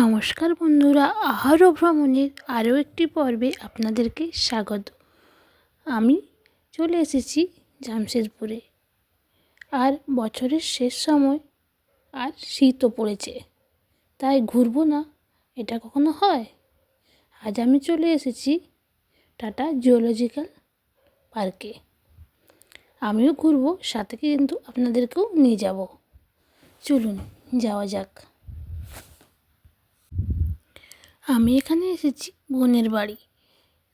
নমস্কার বন্ধুরা, আহারও ভ্রমণের আরও একটি পর্বে আপনাদেরকে স্বাগত। আমি চলে এসেছি জামশেদপুরে। আর বছরের শেষ সময় আর শীতও পড়েছে, তাই ঘুরবো না, এটা কখনো হয়? আজ আমি চলে এসেছি টাটা জিওলজিক্যাল পার্কে। আমিও ঘুরবো, সাথে কিন্তু আপনাদেরকেও নিয়ে যাব। চলুন, যাওয়া যাক। আমি এখানে এসেছি বোনের বাড়ি।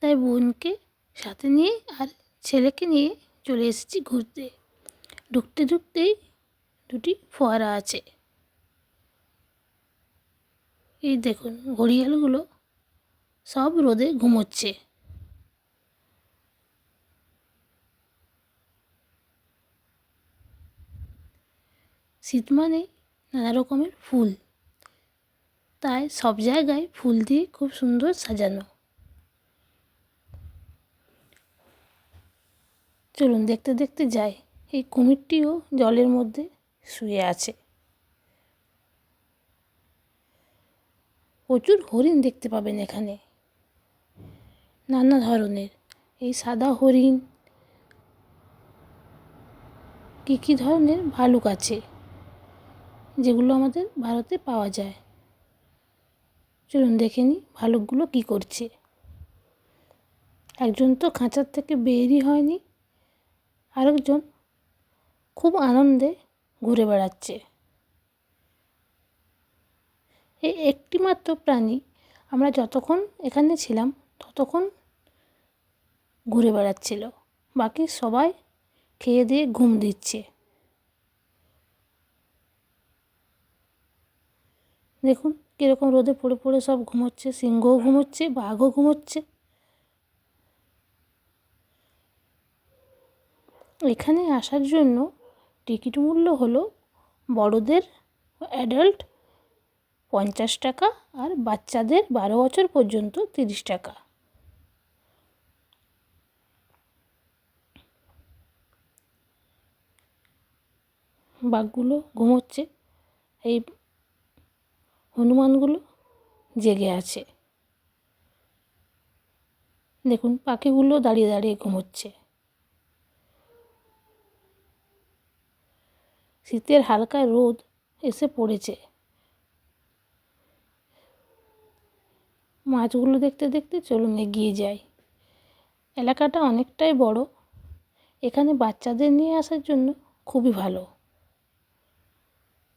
তাই বোনকে সাথে নিয়ে আর ছেলেকে নিয়ে চলে এসেছি ঘুরতে। ঢুকতে ঢুকতেই দুটি ফোয়ারা আছে। এই দেখুন, ঘড়িয়ালগুলো সব রোদে ঘুমোচ্ছে। শীত মানে নানা রকমের ফুল। তাই সব জায়গায় ফুল দিয়ে খুব সুন্দর সাজানো। চলুন দেখতে দেখতে যাই, এই কুমিরটিও জলের মধ্যে শুয়ে আছে। প্রচুর হরিণ দেখতে পাবেন এখানে। নানা ধরনের, এই সাদা হরিণ, কী কী ধরনের ভালুক আছে, যেগুলো আমাদের ভারতে পাওয়া যায়। চলুন দেখে নিই ভালুকগুলো কী করছে। একজন তো খাঁচার থেকে বেরই হয়নি, আরেকজন খুব আনন্দে ঘুরে বেড়াচ্ছে। এই একটি মাত্র প্রাণী আমরা যতক্ষণ এখানে ছিলাম ততক্ষণ ঘুরে বেড়াচ্ছিল, বাকি সবাই খেয়ে দিয়ে ঘুম দিচ্ছে। দেখুন কীরকম রোদে পড়ে পড়ে সব ঘুমোচ্ছে, সিংহও ঘুমোচ্ছে, বাঘও ঘুমোচ্ছে। এখানে আসার জন্য টিকিট মূল্য হলো বড়দের অ্যাডাল্ট পঞ্চাশ টাকা আর বাচ্চাদের বারো বছর পর্যন্ত তিরিশ টাকা। বাঘগুলো ঘুমোচ্ছে। এই হনুমানগুলো জেগে আছে। দেখুন, পাখিগুলো দাঁড়িয়ে দাঁড়িয়ে ঘুমোচ্ছে। শীতের হালকা রোদ এসে পড়েছে। মাছগুলো দেখতে দেখতে চলুন এগিয়ে যাই। এলাকাটা অনেকটাই বড়। এখানে বাচ্চাদের নিয়ে আসার জন্য খুবই ভালো।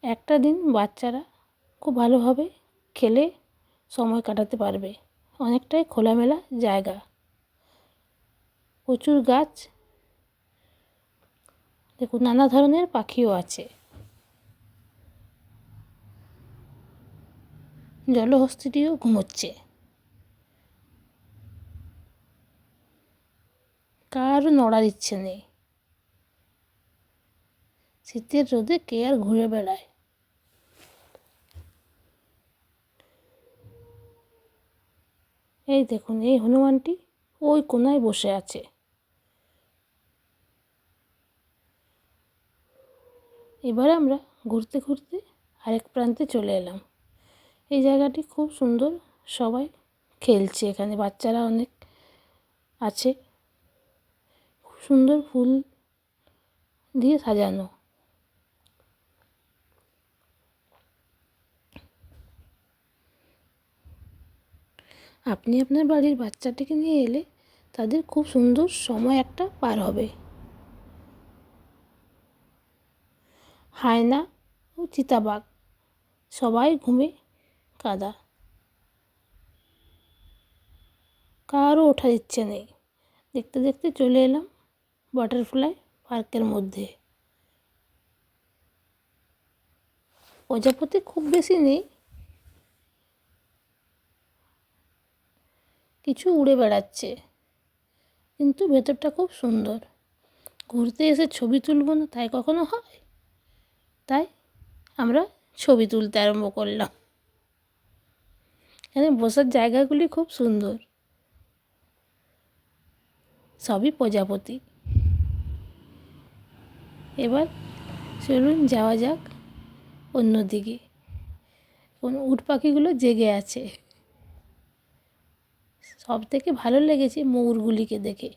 একটা দিন বাচ্চারা খুব ভালোভাবে খেলে সময় কাটাতে পারবে। অনেকটাই খোলামেলা জায়গা। প্রচুর গাছ। দেখুন, নানা ধরনের পাখিও আছে। জলহস্তিটিও ঘুমোচ্ছে। কারও নড়ার ইচ্ছে নেই। শীতের রোদে কে আর ঘুরে বেড়ায়? এই দেখুন, এই হনুমানটি ওই কোনায় বসে আছে। এবার আমরা ঘুরতে ঘুরতে আরেক প্রান্তে চলে এলাম। এই জায়গাটি খুব সুন্দর, সবাই খেলছে এখানে, বাচ্চারা অনেক আছে। খুব সুন্দর ফুল দিয়ে সাজানো। আপনি আপনার বাড়ির বাচ্চাটিকে নিয়ে এলে তাদের খুব সুন্দর সময় একটা পার হবে। হায়না ও চিতাবাঘ, সবাই ঘুমে কাদা। কারও ওঠার ইচ্ছে নেই। দেখতে দেখতে চলে এলাম বাটারফ্লাই পার্কের মধ্যে। প্রজাপতি খুব বেশি নেই কিছু উড়ে বেড়াচ্ছে। কিন্তু ভেতরটা খুব সুন্দর। ঘুরতে এসে ছবি তুলব না, তাই কখনো হয়? তাই আমরা ছবি তুলতে আরম্ভ করলাম। এখানে বসার জায়গাগুলি খুব সুন্দর। সবই প্রজাপতি। এবার চলুন যাওয়া যাক অন্যদিকে। দেখুন উট পাখিগুলো জেগে আছে। সব থেকে ভালো লেগেছে ময়ূরগুলিকে দেখে।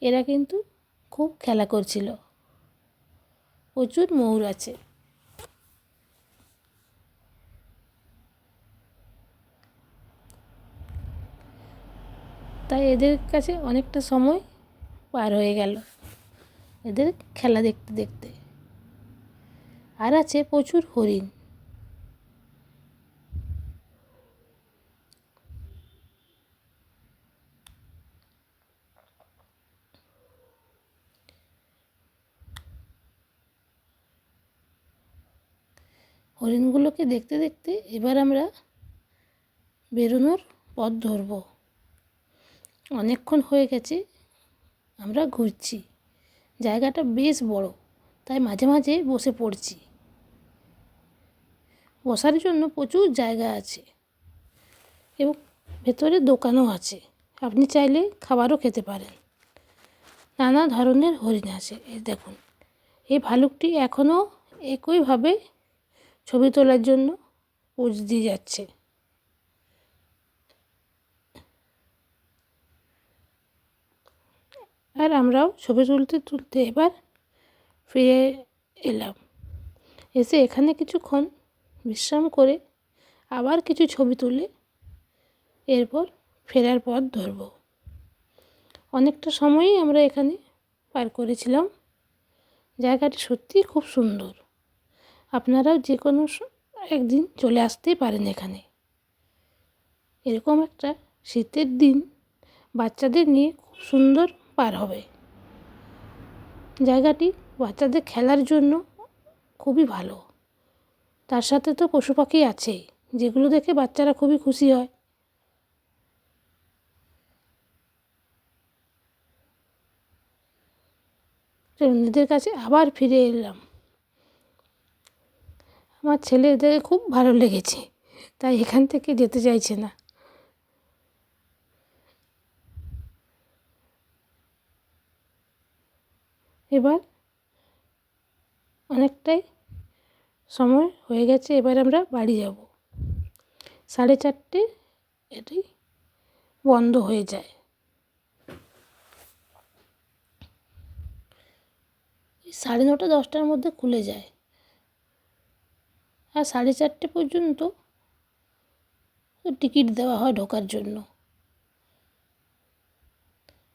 এরা কিন্তু খুব খেলা করছিল। প্রচুর ময়ূর আছে। তাই এদের কাছে অনেকটা সময় পার হয়ে গেল এদের খেলা দেখতে দেখতে। আর আছে প্রচুর হরিণ। হরিণগুলোকে দেখতে দেখতে এবার আমরা বেরোনোর পথ ধরব। অনেকক্ষণ হয়ে গেছে, আমরা ঘুরছি। জায়গাটা বেশ বড়, তাই মাঝে মাঝে বসে পড়ছি। বসার জন্য প্রচুর জায়গা আছে এবং ভেতরে দোকানও আছে। আপনি চাইলে খাবারও খেতে পারেন। নানা ধরনের হরিণ আছে, এই দেখুন। এই ভালুকটি এখনও একইভাবে ছবি তোলার জন্য পোজ দিয়ে যাচ্ছে। আর আমরাও ছবি তুলতে তুলতে এবার ফিরে এলাম। এসে এখানে কিছুক্ষণ বিশ্রাম করে আবার কিছু ছবি তুলে এরপর ফেরার পথ ধরব। অনেকটা সময়ই আমরা এখানে পার করেছিলাম। জায়গাটি সত্যিই খুব সুন্দর। আপনারাও যে কোনো একদিন চলে আসতেই পারেন এখানে। এরকম একটা শীতের দিন বাচ্চাদের নিয়ে খুব সুন্দর পার হবে। জায়গাটি বাচ্চাদের খেলার জন্য খুবই ভালো। তার সাথে তো পশু পাখি আছেই, যেগুলো দেখে বাচ্চারা খুবই খুশি হয়। এদের কাছে আবার ফিরে এলাম। আমার ছেলে এদের খুব ভালো লেগেছে, তাই এখান থেকে যেতে চাইছে না। এবার অনেকটাই সময় হয়ে গেছে, এবার আমরা বাড়ি যাব। সাড়ে চারটে এটি বন্ধ হয়ে যায়। সাড়ে নটা দশটার মধ্যে খুলে যায়। আর সাড়ে চারটে পর্যন্ত টিকিট দেওয়া হয় ঢোকার জন্য।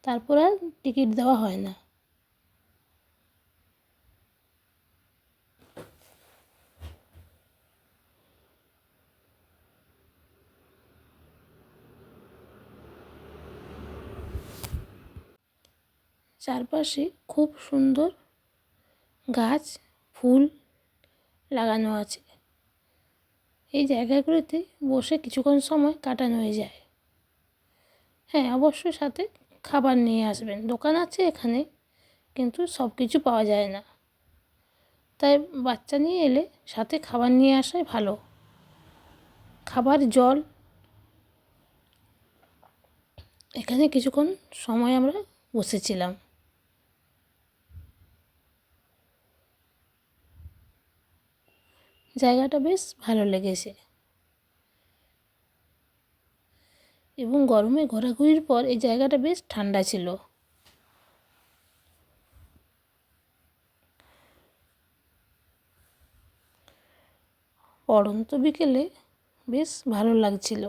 তারপর আর টিকিট দেওয়া হয় না। চারপাশে খুব সুন্দর গাছ, ফুল লাগানো আছে। এই জায়গাগুলোতে বসে কিছুক্ষণ সময় কাটানো হয়ে যায়। হ্যাঁ অবশ্যই সাথে খাবার নিয়ে আসবেন। দোকান আছে এখানে, কিন্তু সব কিছু পাওয়া যায় না। তাই বাচ্চা নিয়ে এলে সাথে খাবার নিয়ে আসাই ভালো। খাবার, জল, এখানে কিছুক্ষণ সময় আমরা বসেছিলাম। জায়গাটা বেশ ভালো লেগেছে। এবং গরমে ঘোরাঘুরির পর এই জায়গাটা বেশ ঠান্ডা ছিল। পড়ন্ত বিকেলে বেশ ভালো লাগছিল।